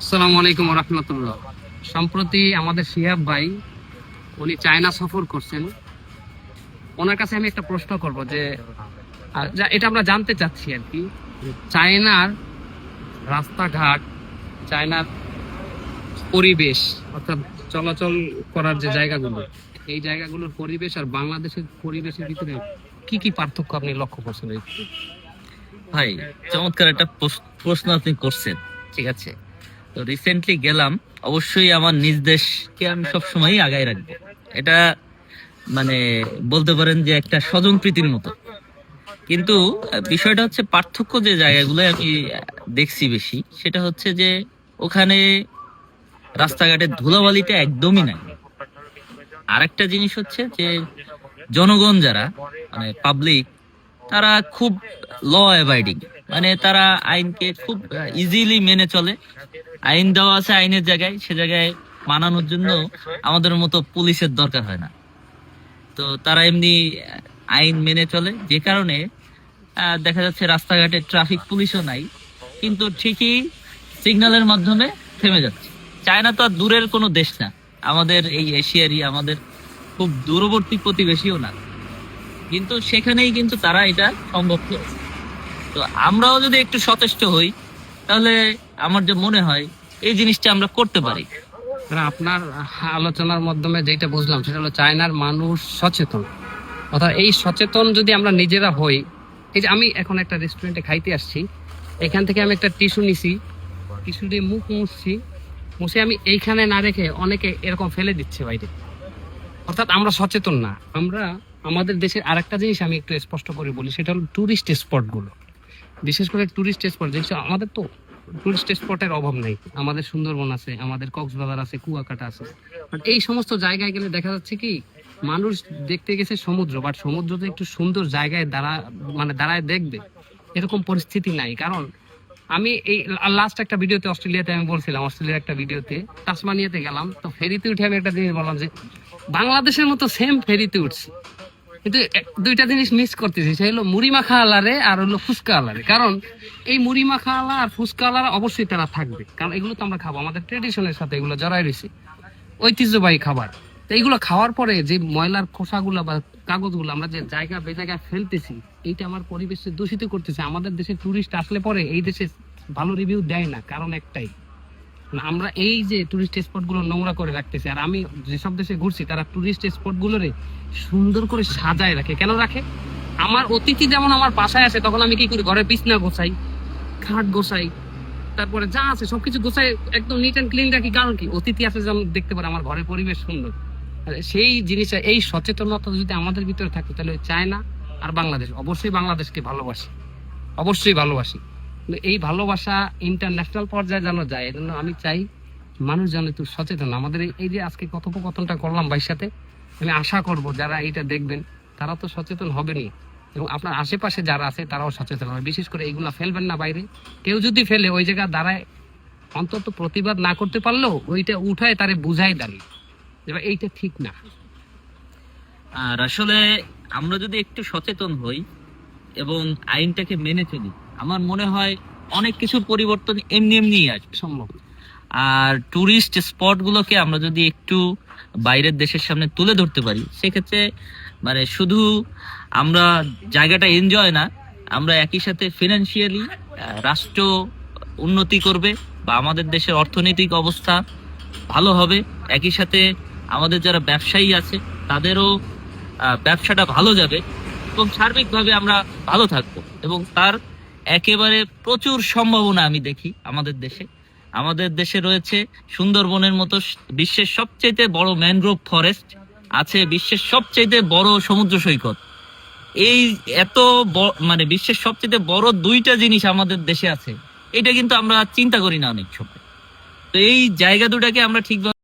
আসসালামু আলাইকুম রহমতুল্লাহ। সম্প্রতি আমাদের শিহাব ভাই উনি চায়না সফর করছেন। ওনার কাছে আমি একটা প্রশ্ন করব যে এটা আমরা জানতে চাচ্ছি আর কি চায়নার রাস্তাঘাট চায়নার পরিবেশ অর্থাৎ চলাচল করার যে জায়গাগুলো এই জায়গাগুলোর পরিবেশ আর বাংলাদেশের পরিবেশের ভিতরে কি কি পার্থক্য আপনি লক্ষ্য করছেন? ভাই চমৎকার একটা প্রশ- প্রশ্ন আপনি করছেন। ঠিক আছে। তো রিসেন্টলি গেলাম। অবশ্যই আমার নিজ দেশকে আমি সবসময়ই আগায় রাখব। এটা মানে বলতে পারেন যে একটা স্বজন প্রীতির মতো। কিন্তু বিষয়টা হচ্ছে পার্থক্য যে জায়গাগুলো আমি দেখছি বেশি, সেটা হচ্ছে যে ওখানে রাস্তাঘাটের ধুলাবালিটা একদমই নাই। আরেকটা জিনিস হচ্ছে যে জনগণ যারা মানে পাবলিক তারা খুব ল অ্যাভয়েডিং মানে তারা আইনকে খুব ইজিলি মেনে চলে। আইন দেওয়া আছে আইনের জায়গায়, সে জায়গায় মানানোর জন্য আমাদের মতো পুলিশের দরকার হয় না। তো তারা এমনি আইন মেনে চলে। যে কারণে দেখা যাচ্ছে রাস্তাঘাটে ট্রাফিক পুলিশও নাই। কিন্তু ঠিকই সিগন্যালের মাধ্যমে থেমে যাচ্ছে। চায়না তো আর দূরের কোনো দেশ না। আমাদের এই এশিয়ারই, আমাদের খুব দূরবর্তী প্রতিবেশীও না। কিন্তু সেখানেই কিন্তু তারা এটা সম্ভব। তো আমরাও যদি একটু সচেষ্ট হই তাহলে আমার যে মনে হয়, এই জিনিসটা আমরা করতে পারি। আপনার আলোচনার মাধ্যমে যেটা বুঝলাম, সেটা হলো চায়নার মানুষ সচেতন। অর্থাৎ এই সচেতন যদি আমরা নিজেরা হই, এই যে আমি এখন একটা রেস্টুরেন্টে খাইতে আসছি, এখান থেকে আমি একটা টিস্যু নিছি, টিস্যু দিয়ে মুখ মুছছি, মুছে আমি এইখানে না রেখে অনেকে এরকম ফেলে দিচ্ছে বাইরে। অর্থাৎ আমরা সচেতন না। আমরা, আমাদের দেশের আরেকটা জিনিস আমি একটু স্পষ্ট করে বলি, সেটা হলো ট্যুরিস্ট স্পটগুলো বিশেষ করে ট্যুরিস্ট স্পট দেখছ, আমাদের তো টুরিস্ট স্পটের অভাব নেই। আমাদের সুন্দরবন আছে, আমাদের কক্সবাজার আছে, কুয়াকাটা আছে। এই সমস্ত জায়গায় গেলে দেখা যাচ্ছে কি, মানুষ দেখতে গেছে সমুদ্র বাট সমুদ্র তো একটু সুন্দর জায়গায় দাঁড়া মানে দাঁড়ায় দেখবে। এরকম পরিস্থিতি নাই, কারণ আমি এই লাস্ট একটা ভিডিওতে অস্ট্রেলিয়াতে আমি বলছিলাম, অস্ট্রেলিয়ার একটা ভিডিওতে, তাসমানিয়াতে গেলাম, তো ফেরিতে উঠে আমি একটা জিনিস বললাম যে, বাংলাদেশের মতো সেম ফেরিতে উঠছি। কিন্তু দুইটা জিনিস মিস করতেছি সে হলো মুড়ি মাখা আলারে আর হলো ফুচকা আলারে। কারণ এই মুড়ি মাখা আলা আর ফুচকা আলারা অবশ্যই তারা থাকবে। কারণ এগুলো তো আমরা খাব, আমাদের ট্রেডিশনের সাথে এগুলো জড়াই রয়েছে। ঐতিহ্যবাহী খাবার। তো এইগুলো খাওয়ার পরে যে ময়লার খোসাগুলো বা কাগজগুলো আমরা যে জায়গা বে জায়গায় ফেলতেছি, এইটা আমার পরিবেশে দূষিত করতেছে। আমাদের দেশে টুরিস্ট আসলে পরে এই দেশে ভালো রিভিউ দেয় না, কারণ একটাই। আমরা এই যে টুরিস্ট স্পটগুলো নোংরা করে রাখতেছি, আর আমি যেসব দেশে ঘুরছি, তারা টুরিস্ট স্পট গুলোরে সুন্দর করে সাজায় রাখে। কেন রাখে? আমার অতিথি যেমন আমার বাসায় আসে, তখন আমি কি করি? ঘরে বিছনা গোছাই, খাট গোছাই, তারপরে যা আছে সবকিছু গোছাই, একদম নিট অ্যান্ড ক্লিন রাখি। কারণ কি? অতিথি আসে যেমন দেখতে পারে, আমার ঘরের পরিবেশ সুন্দর। সেই জিনিসটা, এই সচেতনতা যদি আমাদের ভিতরে থাকে, তাহলে চায়না আর বাংলাদেশ, অবশ্যই বাংলাদেশকে ভালোবাসি। অবশ্যই ভালোবাসি। এই ভালোবাসা ইন্টারন্যাশনাল পর্যায়ে যেন যায় এই জন্য আমি চাই মানুষ যেন একটু সচেতন। আমাদের এই- যে আজকে কথোপকথনটা করলাম ভাইয়ের সাথে, আমি আশা করব যারা এইটা দেখবেন, তারা তো সচেতন হবেনই। এবং আপনার আশেপাশে যারা আছে, তারাও সচেতন হবে। বিশেষ করে এইগুলা ফেলবেন না বাইরে। কেউ যদি ফেলে, ওই জায়গা দাঁড়ায়, অন্তত প্রতিবাদ না করতে পারলেও ওইটা উঠায় তারে বুঝাই দাঁড়িয়ে যে এইটা ঠিক না। আর আসলে আমরা যদি একটু সচেতন হই এবং আইনটাকে মেনে চলি আমার মনে হয় অনেক কিছু পরিবর্তন এমনি এমনিই আসবে। সম্ভব। আর টুরিস্ট স্পট গুলোকে আমরা যদি একটু বাইরের দেশের সামনে তুলে ধরতে পারি সেক্ষেত্রে মানে শুধু আমরা জায়গাটা এনজয় না আমরা একই সাথে ফিনান্সিয়ালি রাষ্ট্র উন্নতি করবে বা আমাদের দেশের অর্থনৈতিক অবস্থা ভালো হবে। একই সাথে আমাদের যারা ব্যবসায়ী আছে তাদেরও ব্যবসাটা ভালো যাবে এবং সার্বিকভাবে আমরা ভালো থাকব এবং তার একেবারে প্রচুর সম্ভাবনা আমি দেখি আমাদের দেশে। আমাদের দেশে রয়েছে সুন্দরবনের মতো বিশ্বের সবচেয়ে বড় ম্যানগ্রোভ ফরেস্ট আছে বিশ্বের সবচেয়ে বড় সমুদ্র সৈকত। এই এত মানে বিশ্বের সবচেয়ে বড় দুইটা জিনিস আমাদের দেশে আছে। এটা কিন্তু আমরা চিন্তা করি না অনেক সময়। তো এই জায়গা দুটাকে আমরা ঠিকভাবে